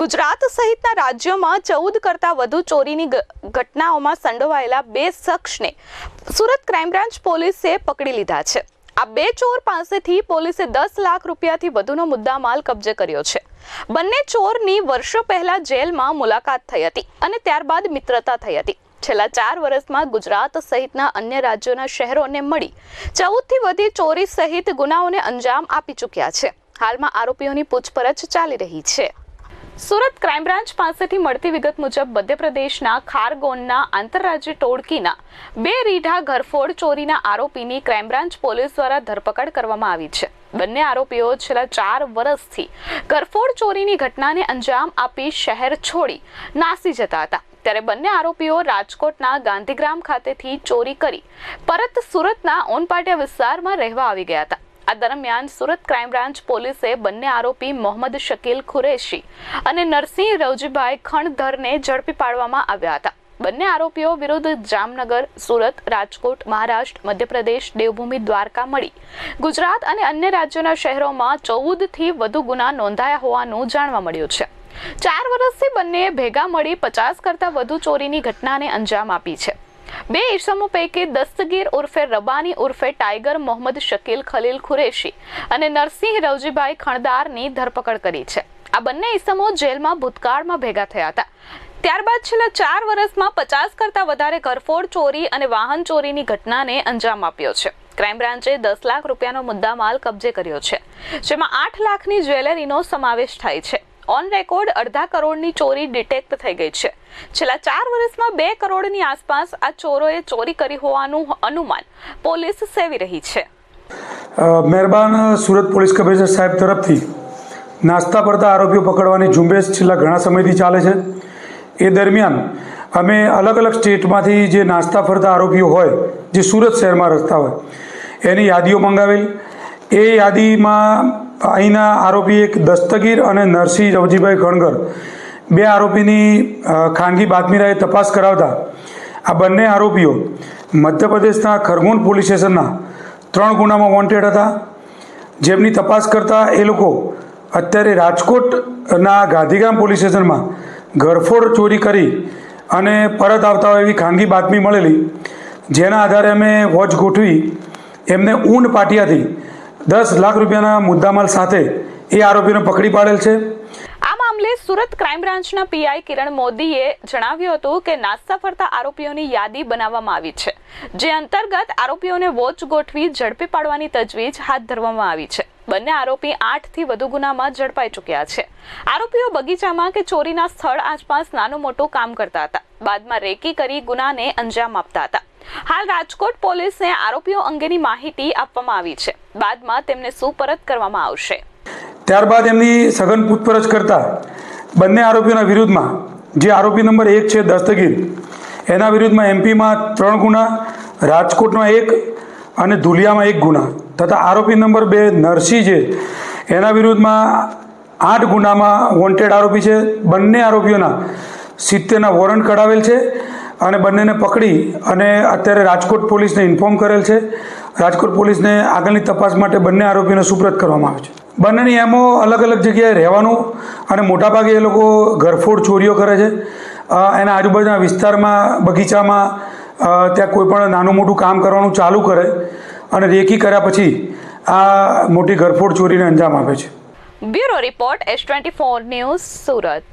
ગુજરાત સહિતના રાજ્યોમાં ચૌદ કરતાં વધુ ચોરીની ઘટનાઓમાં સંડોવાયેલા બે શખ્સને સુરત ક્રાઇમ બ્રાન્ચ પોલીસે પકડી લીધા છે. આ બે ચોર પાસેથી પોલીસે દસ લાખ રૂપિયાથી વધુનો મુદ્દામાલ કબજે કર્યો છે. બંને ચોરની વર્ષો પહેલા જેલમાં મુલાકાત થઈ હતી અને ત્યારબાદ મિત્રતા થઈ હતી. છેલ્લા ચાર વર્ષમાં ગુજરાત સહિતના અન્ય રાજ્યોના શહેરોને મળી ચૌદથી વધી ચોરી સહિત ગુનાઓને અંજામ આપી ચૂક્યા છે. હાલમાં આરોપીઓની પૂછપરછ ચાલી રહી છે. સુરત ક્રાઇમ બ્રાન્ચ પાસેથી મળતી વિગત મુજબ મધ્યપ્રદેશના ખારગોનના આંતરરાજ્ય ટોળકીના બે રીઢા ઘરફોડ ચોરીના આરોપીની ક્રાઇમ બ્રાન્ચ પોલીસ દ્વારા ધરપકડ કરવામાં આવી છે. બંને આરોપીઓ છેલ્લા ચાર વર્ષથી ઘરફોડ ચોરીની ઘટનાને અંજામ આપી શહેર છોડી નાસી જતા હતા. ત્યારે બંને આરોપીઓ રાજકોટના ગાંધીગ્રામ ખાતેથી ચોરી કરી પરત સુરતના ઓનપાટિયા વિસ્તારમાં રહેવા આવી ગયા હતા. આ દરમિયાન સુરત ક્રાઇમ બ્રાન્ચ પોલીસે બંને આરોપી મોહમ્મદ શકીલ ખુરેશી અને નરસિંહ રવજીભાઈ ખણધરને ઝડપી પાડવામાં આવ્યા હતા. બંને આરોપીઓ વિરુદ્ધ જામનગર, સુરત, રાજકોટ, મહારાષ્ટ્ર, મધ્યપ્રદેશ, દેવભૂમિ, દ્વારકા મળી. ગુજરાત અને અન્ય રાજ્યોના શહેરોમાં ચૌદથી વધુ ગુના નોંધાયા હોવાનું જાણવા મળ્યું છે. ચાર વર્ષથી બંનેએ ભેગા મળી પચાસ કરતાં વધુ ચોરીની ઘટનાને અંજામ આપી છે. બે ઈસમો પૈકી દસ્તગીર ઉર્ફે રબાની ઉર્ફે ટાઈગર મોહમ્મદ શકીલ ખલીલ ખુરેશી અને નરસિંહ રવજીભાઈ ખણદારની ધરપકડ કરી છે. આ બંને ઈસમો જેલમાં ભૂતકાળમાં ભેગા થયા હતા. ત્યારબાદ છેલ્લા ચાર વર્ષમાં પચાસ કરતાં વધારે ઘરફોડ ચોરી અને વાહન ચોરીની ઘટનાને અંજામ આપ્યો છે. ક્રાઇમ બ્રાન્ચે દસ લાખ રૂપિયાનો મુદ્દામાલ કબજે કર્યો છે, જેમાં આઠ લાખની જ્વેલરીનો સમાવેશ થાય છે. ઓન રેકોર્ડ અડધા કરોડની ચોરી ડિટેક્ટ થઈ ગઈ છે. છેલ્લા ચાર વર્ષમાં બે કરોડની આસપાસ આ ચોરોએ ચોરી કરી હોવાનું અનુમાન પોલીસ સેવી રહી છે. મહેરબાન સુરત પોલીસ કમિશનર સાહેબ તરફથી નાસ્તા પડતા આરોપીઓ પકડવાની ઝુંબેશ છેલ્લા ઘણા સમયથી ચાલે છે. એ દરમિયાન અમે અલગ અલગ સ્ટેટમાંથી જે નાસ્તા ફરતા આરોપીઓ હોય, જે સુરત શહેરમાં રસ્તા હોય, એની યાદીઓ મંગાવેલ. એ યાદીમાં અહીંના આરોપી એક દસ્તગીર અને નરસિંહ રવજીભાઈ ગણગર બે આરોપીની ખાનગી બાતમીરાએ તપાસ કરાવતા આ બંને આરોપીઓ મધ્યપ્રદેશના ખરગોન પોલીસ સ્ટેશનના ત્રણ ગુનામાં વોન્ટેડ હતા. જેમની તપાસ કરતાં એ લોકો અત્યારે રાજકોટના ગાંધીગામ પોલીસ સ્ટેશનમાં ઘરફોડ ચોરી કરી અને પરત આવતા હોય એવી ખાનગી બાતમી મળેલી. જેના આધારે અમે વોચ ગોઠવી એમને ઊન પાટિયાથી દસ લાખ રૂપિયાના મુદ્દામાલ સાથે એ આરોપીને પકડી પાડેલ છે. આ મામલે સુરત ક્રાઇમ બ્રાન્ચના પીઆઈ કિરણ મોદીએ જણાવ્યું હતું કે નાસ્તા ફરતા આરોપીઓની યાદી બનાવવામાં આવી છે, જે અંતર્ગત આરોપીઓને વોચ ગોઠવી ઝડપી પાડવાની તજવીજ હાથ ધરવામાં આવી છે. બંને આરોપી આઠથી વધુ ગુનામાં ઝડપાઈ ચૂક્યા છે. આરોપીઓ બગીચામાં કે ચોરીના સ્થળ આસપાસ નાનું મોટું કામ કરતા હતા. બાદમાં રેકી કરી ગુનાને અંજામ આપતા હતા. હાલ રાજકોટ પોલીસને આરોપીઓ અંગેની માહિતી આપવામાં આવી છે. બાદમાં તેમને સુપરત કરવામાં આવશે. ત્યારબાદ એમની સઘન પૂછપરછ કરતા બંને આરોપીઓના વિરુદ્ધમાં, જે આરોપી નંબર એક છે દસ્તગીર, એના વિરુદ્ધમાં એમપીમાં ત્રણ ગુના, રાજકોટમાં એક અને ધુલિયામાં એક ગુના, તથા આરોપી નંબર બે નરસિંહ છે, એના વિરુદ્ધમાં આઠ ગુનામાં વોન્ટેડ આરોપી છે. બંને આરોપીઓના સિત્તેરના વોરંટ કઢાવેલ છે. અને બંનેને પકડી અને અત્યારે રાજકોટ પોલીસને ઇન્ફોર્મ કરેલ છે. રાજકોટ પોલીસને આગળની તપાસ માટે બંને આરોપીઓને સુપ્રત કરવામાં આવે છે. બંનેની એમો અલગ અલગ જગ્યાએ રહેવાનું અને મોટાભાગે એ લોકો ઘરફોડ ચોરીઓ કરે છે. એના આજુબાજુના વિસ્તારમાં, બગીચામાં ત્યાં કોઈ પણ નાનું મોટું કામ કરવાનું ચાલુ કરે અને રેકી કર્યા પછી આ મોટી ઘરફોડ ચોરીને અંજામ આપે છે. Bureau report S twenty four news Surat.